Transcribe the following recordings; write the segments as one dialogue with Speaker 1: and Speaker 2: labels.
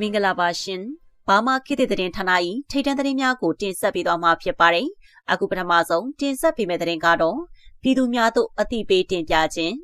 Speaker 1: မင်္ဂလာပါရှင်။ဘာမာခေတ်တဲ့တဲ့ဌာန၏ထိတ်တန့်သတင်းများကိုတင်ဆက်ပေးသွားမှာဖြစ်ပါတယ်။အခုပထမဆုံးတင်ဆက်ပေးမယ့်သတင်းကတော့ပြည်သူများသို့အသိပေးတင်ပြခြင်း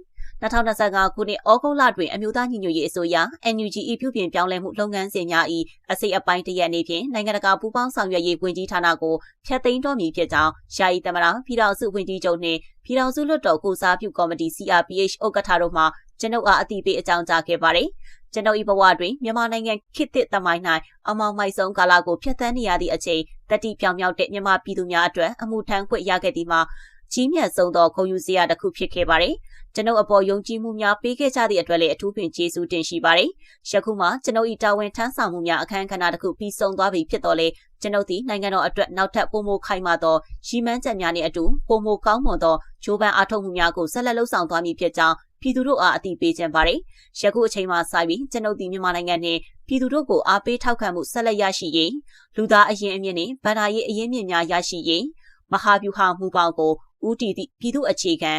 Speaker 1: 2025ခုနှစ်ဩဂုတ်လတွင်အမျိုးသားညီညွတ်ရေးအစိုးရ NUG ၏ပြုပြင်ပြောင်းလဲမှုလုပ်ငန်းစဉ်များ၏အစိတ်အပိုင်းတရက်နေ့ဖြင့်နိုင်ငံတကာပူးပေါင်းဆောင်ရွက်ရေးဝန်ကြီးဌာနကိုဖျက်သိမ်းတော်မူဖြစ်ကြောင်းယာယီသမရပြည်ထောင်စုဝန်ကြီးချုပ်နှင့်ပြည်ထောင်စုလွှတ်တော်ကိုစားပြုကော်မတီ CRPH ဥက္ကဋ္ဌတို့မှကျွန်ုပ်အားအသိပေးအကြောင်းကြားခဲ့ပါတယ်။ ကျွန်ုပ်၏ဘဝတွင်မြန်မာနိုင်ငံခေတ်သစ်သမိုင်း၌အမောင်မိုက်ဆုံးကာလကိုဖျက်ဆီးနေရသည့်အချိန်တတိပြောင်မြောက်တဲ့မြန်မာပြည်သူများအတွက်အမှုထမ်းခွင့်ရခဲ့သည်မှာကြီးမြတ်ဆုံးသောဂုဏ်ယူစရာတစ်ခုဖြစ်ခဲ့ပါတယ်။ကျွန်ုပ်အပေါ်ယုံကြည်မှုများပေးခဲ့ကြသည့်အတွက်လည်းအထူးပင်ကျေးဇူးတင်ရှိပါတယ်။ယခုမှကျွန်ုပ်၏တာဝန်ထမ်းဆောင်မှုများအခမ်းအနားတစ်ခုပြီးဆုံးသွားပြီဖြစ်တော်လဲကျွန်ုပ်သည်နိုင်ငံတော်အတွက်နောက်ထပ်ပုံမခိုင်မာသောရှိမှန်းချက်များနှင့်အတူပုံမကောင်းမွန်သောဂျိုးပန်းအားထုတ်မှုများကိုဆက်လက်လှုပ်ဆောင်သွားမည်ဖြစ်ကြောင်း ပြည်သူတို့အားအသိပေးခြင်းပါတယ်။ယခုအချိန်မှစပြီးကျွန်ုပ်ဒီမြန်မာနိုင်ငံနှင့်ပြည်သူတို့ကိုအားပေးထောက်ခံမှုဆက်လက်ရရှိရေးလူသားအရင်အမြင့်နှင့်ဗန္ဒာရေးအရင်မြင့်များရရှိရေးမဟာဗျူဟာမူပေါင်းကိုဦးတည်သည့်ပြည်သူအခြေခံ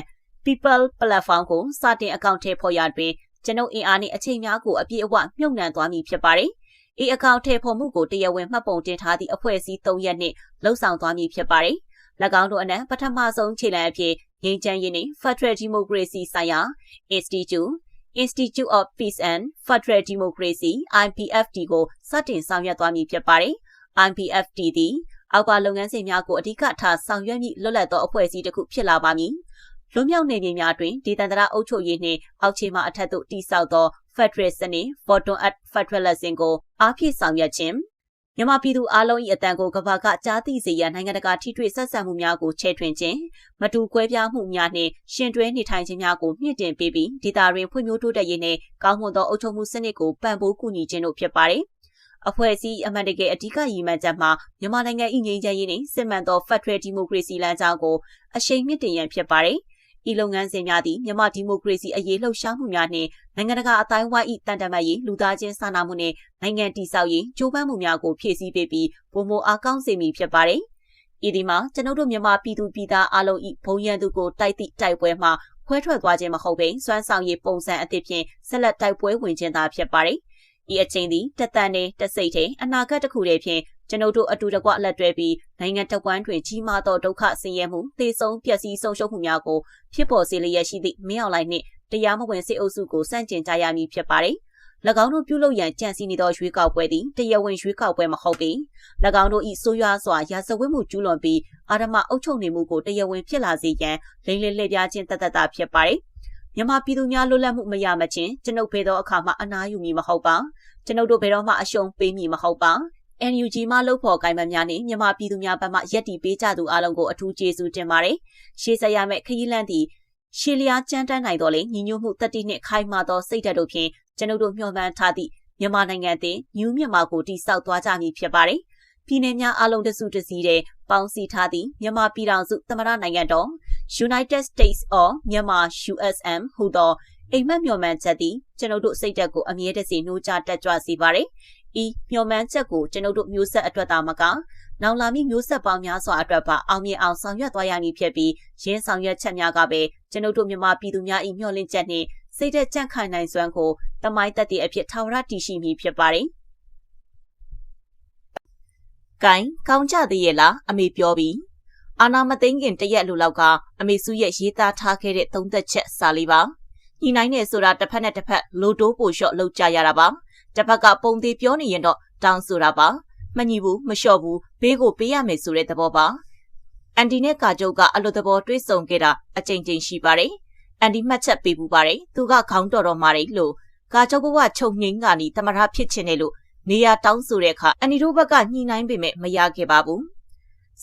Speaker 1: People Platform ကိုစတင်အကောင့်ထဲဖော်ရတွင်ကျွန်ုပ်အင်အားနှင့်အချိန်များကိုအပြည့်အဝမြုပ်နှံသွားမည်ဖြစ်ပါတယ်။ဤအကောင့်ထဲဖော်မှုကိုတရားဝင်မှတ်ပုံတင်ထားသည့်အဖွဲ့အစည်း၃ရက်နှင့်လှုပ်ဆောင်သွားမည်ဖြစ်ပါတယ်။၎င်းတို့အနက်ပထမဆုံးခြေလှမ်းအဖြစ် ငြိမ်းချမ်းရေးနှင့် Federal Democracy ဆိုင်ရာ Institute Institute of Peace and Federal Democracy IPFD ကိုစတင်ဆောင်ရွက်သွားမည်ဖြစ်ပါတယ်။ IPFD သည်အောက်ပါလုပ်ငန်းစဉ်များကိုအဓိကထားဆောင်ရွက်မည့်လွတ်လပ်သောအဖွဲ့အစည်းတစ်ခုဖြစ်လာပါမည်။လွတ်မြောက်နေပြည်များတွင်ဒေသန္တရအုပ်ချုပ်ရေးနှင့်အောက်ခြေမှအထက်သို့တည်ဆောက်သော Federal စနစ် Photon at Federalism ကိုအားဖြည့်ဆောင်ရွက်ခြင်း မြန်မာပြည်သူအလုံး၏အတန်ကိုကဘာကကြားသိစေရန်နိုင်ငံတကာထိတွေ့ဆက်ဆံမှုများကိုချဲ့ထွင်ခြင်းမတူကွဲပြားမှုများနှင့်ရှင်တွဲနေထိုင်ခြင်းများကိုမြင့်တင်ပေးပြီးဒေသတွင်ဖွံ့ဖြိုးတိုးတက်ရေးနှင့်ကောင်းမွန်သောအုပ်ချုပ်မှုစနစ်ကိုပံ့ပိုးကူညီခြင်းတို့ဖြစ်ပါတယ်။အဖွဲ့အစည်းအမှန်တကယ်အဓိကရည်မှန်းချက်မှာမြန်မာနိုင်ငံ၏ငြိမ်းချမ်းရေးနှင့်စစ်မှန်သော Federal Democracy လမ်းကြောင်းကိုအရှိန်မြင့်တင်ရန်ဖြစ်ပါတယ်။ ဤလုပ်ငန်းစဉ်များသည်မြန်မာဒီမိုကရေစီအရေးလှုပ်ရှားမှုများနှင့်နိုင်ငံတကာအတိုင်းဝိုင်း၏တန်တမာရေးလူသားချင်းစာနာမှုနှင့်နိုင်ငံတည်ဆောက်ရေးကြိုးပမ်းမှုများကိုဖြည့်ဆည်းပေးပြီးပုံမအားကောင်းစေမည်ဖြစ်ပါတယ်။ဤဒီမှာကျွန်ုပ်တို့မြန်မာပြည်သူပြည်သားအလုံး၏ဘုံရန်သူကိုတိုက်သည့်တိုက်ပွဲမှာခွဲထွက်သွားခြင်းမဟုတ်ဘဲစွမ်းဆောင်ရည်ပုံစံအသစ်ဖြင့်ဆက်လက်တိုက်ပွဲဝင်ခြင်းသာဖြစ်ပါတယ်။ ဤအချိန်သည်တသက်နဲ့တစိတ်ထဲအနာဂတ်တစ်ခုတည်းဖြင့်ကျွန်ုပ်တို့အတူတကွလက်တွဲပြီးနိုင်ငံတဝန်းတွင်ကြီးမားသောဒုက္ခဆင်းရဲမှုသေဆုံးပျက်စီးဆုံးရှုံးမှုများကိုဖြစ်ပေါ်စေလျက်ရှိသည့်မင်းအောင်လှိုင်နှင့်တရားမဝင်စစ်အုပ်စုကိုစန့်ကျင်ကြရမည်ဖြစ်ပါတယ်။၎င်းတို့ပြုလုပ်ရန်ကြံစည်နေသောရွေးကောက်ပွဲသည်တရားဝင်ရွေးကောက်ပွဲမဟုတ်ပေ။၎င်းတို့၏ဆိုးရွားစွာရာဇဝတ်မှုကျူးလွန်ပြီးအာဓမအုပ်ချုပ်နေမှုကိုတရားဝင်ဖြစ်လာစေရန်လိမ့်လည်လှည့်ပြားခြင်းတသက်တာဖြစ်ပါတယ်။မြန်မာပြည်သူများလွတ်လပ်မှုမရမချင်းကျွန်ုပ်ဖေသောအခါမှအနားယူမည်မဟုတ်ပါ ကျွန်ုပ်တို့ဘယ်တော့မှအရှုံးပေးမည်မဟုတ်ပါ NUG မှလှုပ်ဖော်ကိုင်မများနဲ့မြန်မာပြည်သူများဘက်မှရက်တီပေးကြသူအလုံးကိုအထူးကျေးဇူးတင်ပါတယ်။ရှေးဆက်ရမယ့်ခရီးလန်းသည်ရှေလျားကြမ်းတမ်းနိုင်တော်လေညီညွတ်မှုတတိနှင့်ခိုင်မာသောစိတ်ဓာတ်တို့ဖြင့်ကျွန်ုပ်တို့မျှော်မှန်းထားသည့်မြန်မာနိုင်ငံသည်ညူးမြန်မာကိုတည်ဆောက်သွားကြမည်ဖြစ်ပါတယ်။ပြည်내များအလုံးတစုတစည်းတဲ့ပေါင်းစည်းထားသည့်မြန်မာပြည်ထောင်စုသမ္မတနိုင်ငံတော် United States of Myanmar USM ဟူသော အိမ်မက်မျှော်မှန်းချက်သည်ကျွန်ုပ်တို့စိတ်ဓာတ်ကိုအမြဲတစေနှိုးချတက်ကြွစေပါတယ်။ဤမျှော်မှန်းချက်ကိုကျွန်ုပ်တို့မျိုးဆက်အတွက်သာမကနောင်လာမည့်မျိုးဆက်ပေါင်းများစွာအတွက်ပါအောင်မြင်အောင်ဆောင်ရွက်သွားရမည်ဖြစ်ပြီးရင်းဆောင်ရွက်ချက်များကပဲကျွန်ုပ်တို့မြန်မာပြည်သူများ၏မျှော်လင့်ချက်နှင့်စိတ်သက်ကြန့်ခိုင်နိုင်စွမ်းကိုတမိုင်းသက်တည်အဖြစ်ထာဝရတည်ရှိမည်ဖြစ်ပါတယ်။ကိုင်းကောင်းကြသေးရဲ့လားအမေပြောပြီးအာနာမသိန်းခင်တရက်လူလောက်ကအမေစုရဲ့ရေးသားထားခဲ့တဲ့သုံးသက်ချက်စာလေးပါ ညီနိုင်နေဆိုတာတစ်ဖက်နဲ့တစ်ဖက်လိုတိုးပိုလျှော့လောက်ကြရတာပါတစ်ဖက်ကပုံသေးပြောနေရင်တော့တောင်းဆိုတာပါမညီဘူးမလျှော့ဘူးဘေးကိုပေးရမယ်ဆိုတဲ့သဘောပါအန်ဒီနဲ့ကာကျုပ်ကအလိုသဘောတွေးဆုံခဲ့တာအကြိမ်ကြိမ်ရှိပါတယ်အန်ဒီမှတ်ချက်ပေးပူပါတယ်သူကခေါင်းတော်တော်မာတယ်လို့ကာကျုပ်ကချုပ်ငိမ့်ကနေတမရဖြစ်ချင်တယ်လို့နေရာတောင်းဆိုတဲ့အခါအန်ဒီတို့ဘက်ကညှိနှိုင်းပေမဲ့မရခဲ့ပါဘူး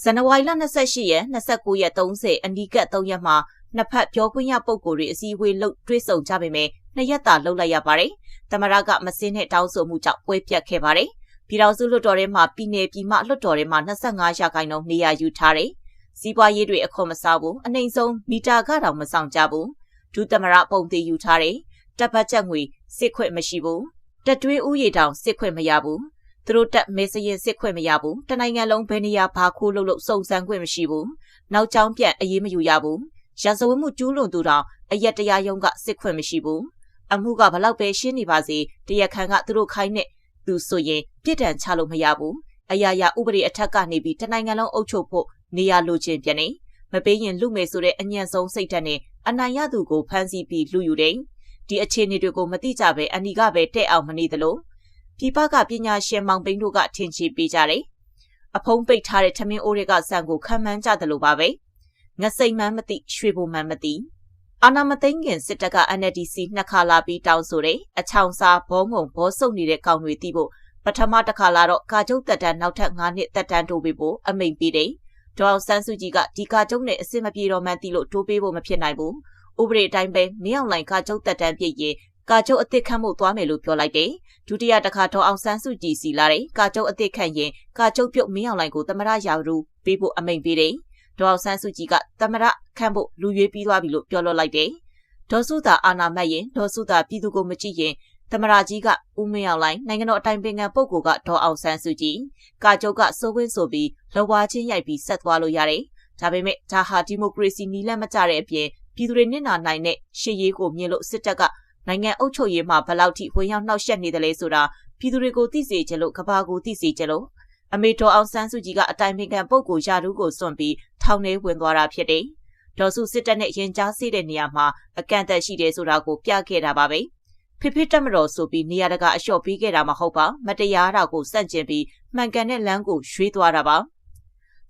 Speaker 1: ဇန်နဝါရီလ28ရက်29ရက်30အနီးကပ်3ရက်မှာ နှစ်ဖက်ပြောခွင့်ရပုံကိုယ်တွေအစည်းအဝေးလုပ်တွေးဆုံကြပေမဲ့နှစ်ရက်တာလှုပ်လိုက်ရပါတယ်။တမရကမစင်းနဲ့တောင်းဆိုမှုကြောင့်ပွဲပြတ်ခဲ့ပါတယ်။ပြည်တော်စုလွှတ်တော်ထဲမှာပြည်내ပြည်မလွှတ်တော်ထဲမှာ25ရာခိုင်နှုန်းနေရာယူထားတယ်။စီးပွားရေးတွေအခွန်မစားဘူး။အနှိမ်ဆုံးမီတာကတောင်မဆောင်ကြဘူး။ဒုတမရပုံသေးယူထားတယ်။တပ်ပတ်ချက်ငွေစစ်ခွင့်မရှိဘူး။တက်တွင်းဥယေတောင်စစ်ခွင့်မရဘူး။သူတို့တက်မေစရင်စစ်ခွင့်မရဘူး။တနိုင်ငံလုံးဘယ်နေရာဘာခိုးလို့လို့စုံစမ်းခွင့်မရှိဘူး။နောက်ကျောင်းပြတ်အေးမယူရဘူး။ ရာဇဝတ်မှုကျူးလွန်သူတောင်အရက်တရားရုံးကစစ်ခွင့်မရှိဘူး။အမှုကဘလောက်ပဲရှင်းနေပါစေတရားခံကသူတို့ခိုင်းတဲ့သူဆိုရင်ပြစ်ဒဏ်ချလို့မရဘူးအရာရာဥပဒေအထက်ကနေပြီးတနိုင်ငံလုံးအုပ်ချုပ်ဖို့နေရာလိုချင်ပြန်နေမပေးရင်လူမယ်ဆိုတဲ့အညံ့ဆုံးစိတ်ဓာတ်နဲ့အနိုင်ရသူကိုဖမ်းဆီးပြီးလူယူတယ်ဒီအခြေအနေတွေကိုမသိကြပဲအနီကပဲတဲ့အောင်မနေသလိုပြပကပညာရှင်မောင်ပိန်းတို့ကထင်ချေပေးကြတယ်အဖုံးပိတ်ထားတဲ့ထမင်းအိုးတွေကဆန်ကိုခံမှန်းကြတယ်လို့ပါပဲ ငစိတ်မှန်းမသိရွှေဘုံမှန်းမသိအာနာမသိငင်စစ်တပ်က NLDC နှစ်ခါလာပြီးတောင်းဆိုတဲ့အချောင်စားဘောငုံဘောဆုပ်နေတဲ့ကောင်တွေတီးဖို့ပထမတစ်ခါလာတော့ကာကျုပ်တက်တန်းနောက်ထပ်9နှစ်တက်တန်းတိုးပေးဖို့အမိန်ပေးတယ်။ဒေါအောင်ဆန်းစုကြည်ကဒီကာကျုပ်နဲ့အစ်စ်မပြေတော့မှန်းသိလို့တိုးပေးဖို့မဖြစ်နိုင်ဘူး။ဥပဒေအတိုင်းပဲမင်းအောင်လိုင်ကာကျုပ်တက်တန်းပြည့်ရင်ကာကျုပ်အစ်စ်ခန့်မှုသွားမယ်လို့ပြောလိုက်တယ်။ဒုတိယတစ်ခါဒေါအောင်ဆန်းစုကြည်စီလာတယ်။ကာကျုပ်အစ်စ်ခန့်ရင်ကာကျုပ်ပြုတ်မင်းအောင်လိုင်ကိုသမရရာရူပေးဖို့အမိန်ပေးတယ်။ ဒေါအောင်ဆန်းစုကြည်ကသမရခန့်ဖို့လူရွေးပြီးသွားပြီလို့ပြောလွှတ်လိုက်တယ်။ဒေါ်စုသာအာနာမတ်ရင်ဒေါ်စုသာပြည်သူကိုမကြည့်ရင်သမရာကြီးကဦးမင်းအောင်လိုင်းနိုင်ငံတော်အတိုင်ပင်ခံပုဂ္ဂိုလ်ကဒေါ်အောင်ဆန်းစုကြည်ကာကျုပ်ကစိုးဝင်းဆိုပြီးလဝါချင်းရိုက်ပြီးဆက်သွားလို့ရတယ်။ဒါပေမဲ့ဒါဟာဒီမိုကရေစီနီးလန့်မကျတဲ့အပြင်ပြည်သူတွေနစ်နာနိုင်တဲ့ရှေ့ရေးကိုမြင်လို့စစ်တပ်ကနိုင်ငံအုပ်ချုပ်ရေးမှာဘယ်လောက်ထိဝင်ရောက်နှောက်ယှက်နေတယ်လဲဆိုတာပြည်သူတွေကိုသိစေချင်လို့ကဘာကိုသိစေချင်လို့အမေတော်အောင်ဆန်းစုကြည်ကအတိုင်ပင်ခံပုဂ္ဂိုလ်ယာတုကိုစွန့်ပြီး ထောင်ထဲဝင်သွားတာဖြစ်တယ်။ဒေါ်စုစစ်တပ်နဲ့ရင်ကြားစေးတဲ့နေရာမှာအကန့်အသတ်ရှိတယ်ဆိုတာကိုပြခဲ့တာပါပဲ။ဖိဖိတက်မတော်ဆိုပြီးနေရာတကာအလျှော့ပေးခဲ့တာမဟုတ်ပါမတရားတာကိုစန့်ကျင်ပြီးမှန်ကန်တဲ့လမ်းကိုရွေးသွားတာပါ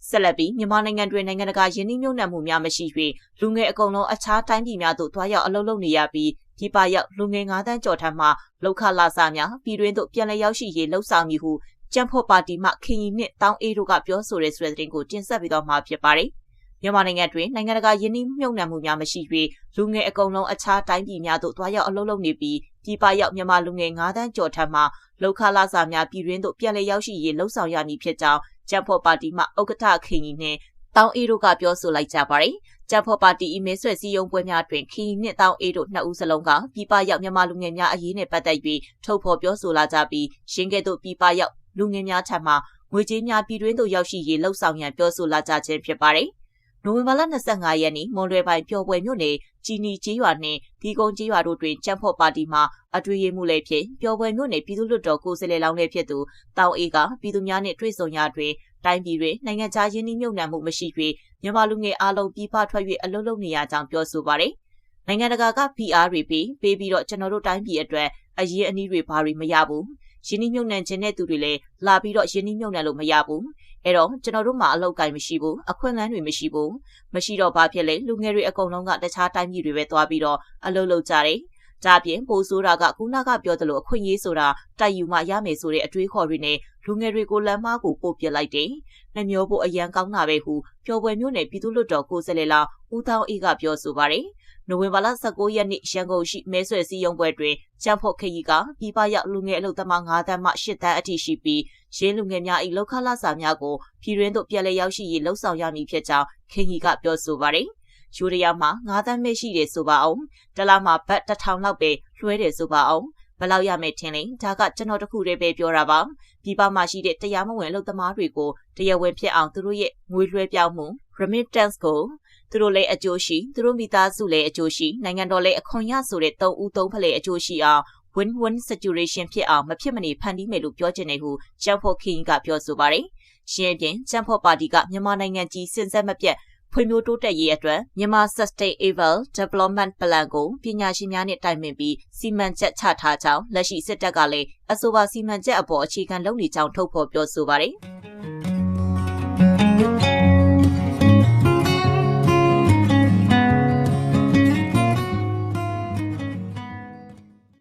Speaker 1: ဆက်လက်ပြီးမြန်မာနိုင်ငံတွင်နိုင်ငံတကာယင်းနှိမ့်ညွတ်နှံမှုများမရှိ၍လူငယ်အကုန်လုံးအခြားတိုင်းပြည်များသို့တွားရောက်အလုပ်လုပ်နေရပြီးဒီပါရောက်လူငယ်9တန်းကျော်ထမ်းမှလောက်ခလာစာများပြည်တွင်းသို့ပြန်လည်ရောက်ရှိရေးလှုပ်ဆောင်မည်ဟု ကျန်းဖော်ပါတီမှခင်ကြီးနှင့်တောင်းအေးတို့ကပြောဆိုတဲ့ဆိုတဲ့သတင်းကိုတင်ဆက်ပြီးတော့မှာဖြစ်ပါတယ်။မြန်မာနိုင်ငံတွင်နိုင်ငံတကာယင်းနှိမ့်မြုပ်နှံမှုများမရှိ၍လူငယ်အကုန်လုံးအခြားတိုင်းပြည်များသို့တွားရောက်အလုပ်လုပ်နေပြီးပြည်ပရောက်မြန်မာလူငယ်9တန်းကျော်ထပ်မှလောက်ခလာစာများပြည်တွင်းသို့ပြန်လည်ရောက်ရှိရေးလှုံ့ဆော်ရမည်ဖြစ်ကြောင်းကျန်းဖော်ပါတီမှဥက္ကဋ္ဌခင်ကြီးနှင့်တောင်းအေးတို့ကပြောဆိုလိုက်ကြပါတယ်။ကျန်းဖော်ပါတီအီမဲဆွဲစည်းရုံးပွဲများတွင်ခီနှင့်တောင်းအေးတို့နှစ်ဦးစလုံးကပြည်ပရောက်မြန်မာလူငယ်များအရေးနှင့်ပတ်သက်၍ထုတ်ဖော်ပြောဆိုလာကြပြီးရင်းကဲ့သို့ပြည်ပရောက် လူငယ်များထံမှငွေကြေးများပြည်တွင်းသို့ရောက်ရှိရေးလှုံ့ဆော်ရန်ပြောဆိုလာကြခြင်းဖြစ်ပါတယ်။နိုဝင်ဘာလ25ရက်နေ့မွန်လွယ်ပိုင်းပျော်ပွဲမြို့နယ်ကြီးနီကျေးရွာနှင့်ဒီကုန်းကျေးရွာတို့တွင်ကျန်းဖော့ပါတီမှအတွေ့အမှုလည်းဖြစ်ပျော်ပွဲမြို့နယ်ပြည်သူ့လွှတ်တော်ကိုယ်စားလှယ်လောင်းလည်းဖြစ်သူတောင်အေးကပြည်သူများနှင့်တွေ့ဆုံရာတွင်တိုင်းပြည်တွင်နိုင်ငံခြားရင်းနှီးမြှုပ်နှံမှုမရှိ၍မြန်မာလူငယ်အလုံးပြည်ပထွက်၍အလုပ်လုပ်နေရကြောင်းပြောဆိုပါရယ်နိုင်ငံတကာက PR တွေပေးပေးပြီးတော့ကျွန်တော်တို့တိုင်းပြည်အတွက်အရေးအနည်းတွေဘာတွေမရဘူး ရင်းနှီးမြှုပ်နှံခြင်းတဲ့သူတွေလည်းလာပြီးတော့ရင်းနှီးမြှုပ်နှံလို့မရဘူးအဲ့တော့ကျွန်တော်တို့မှာအလောက်ကိုင်းမရှိဘူးအခွင့်အလမ်းတွေမရှိဘူးမရှိတော့ဘာဖြစ်လဲလူငယ်တွေအကုန်လုံးကတခြားတိုင်းပြည်တွေပဲသွားပြီးတော့အလုပ်လုပ်ကြတယ်ဒါပြင်ပိုးဆိုတာကခုနကပြောသလိုအခွင့်အရေးဆိုတာတိုက်ယူမှရမယ်ဆိုတဲ့အတွေးခေါ်တွေနဲ့လူငယ်တွေကိုလမ်းမကိုပို့ပစ်လိုက်တယ်။နှမျောဖို့အရန်ကောင်းတာပဲဟုပျော်ပွဲမျိုးနဲ့ပြည်သူ့လွတ်တော်ကိုယ်စားလှယ်လောင်းဦးတောင်းအေးကပြောဆိုပါတယ်။ နိုဝင်ဘာလ19ရက်နေ့ရန်ကုန်ရှိမဲဆွယ်စည်းရုံးပွဲတွင်ကျန်းဖို့ခရီးကပြည်ပရောက်လူငယ်အလုပ်သမား9တန်းမှ10တန်းအထိရှိပြီးရင်းလူငယ်များ၏လောက်ခလာစာများကိုပြည်တွင်းသို့ပြန်လည်ရောက်ရှိရေးလှုံ့ဆော်ရမည်ဖြစ်ကြောင်းခင်ကြီးကပြောဆိုပါတယ်။ယူရီးယားမှာ9တန်းမဲ့ရှိတယ်ဆိုပါအောင်။တလားမှာဘတ်1000လောက်ပဲလွှဲတယ်ဆိုပါအောင်။ဘယ်လောက်ရမယ်ထင်လဲဒါကကျွန်တော်တခုတည်းပဲပြောတာပါပြည်ပမှာရှိတဲ့တရားမဝင်အလုပ်သမားတွေကိုတရားဝင်ဖြစ်အောင်သူတို့ရဲ့ငွေလွှဲပြောင်းမှု remittance ကို သူတို့လည်းအကျိုးရှိသူတို့မိသားစုလည်းအကျိုးရှိနိုင်ငံတော်လည်းအခွန်ရဆိုတဲ့၃ဦး၃ဖလှယ်အကျိုးရှိအောင် win-win situation ဖြစ်အောင်မဖြစ်မနေဖန်တီးမယ်လို့ပြောချင်တယ်ဟုကျန်းဖော်ခင်းကပြောဆိုပါတယ်။ရှင်းပြင်ကျန်းဖော်ပါတီကမြန်မာနိုင်ငံကြီးစင်ဆက်မပြတ်ဖွံ့ဖြိုးတိုးတက်ရေးအတွက်မြန်မာ Sustainable Development Plan ကိုပညာရှင်များနဲ့တိုင်ပင်ပြီးစီမံချက်ချထားကြောင်းလက်ရှိစစ်တပ်ကလည်းအဆိုပါစီမံချက်အပေါ်အခြေခံလုပ်နေကြောင်းထုတ်ဖော်ပြောဆိုပါတယ်။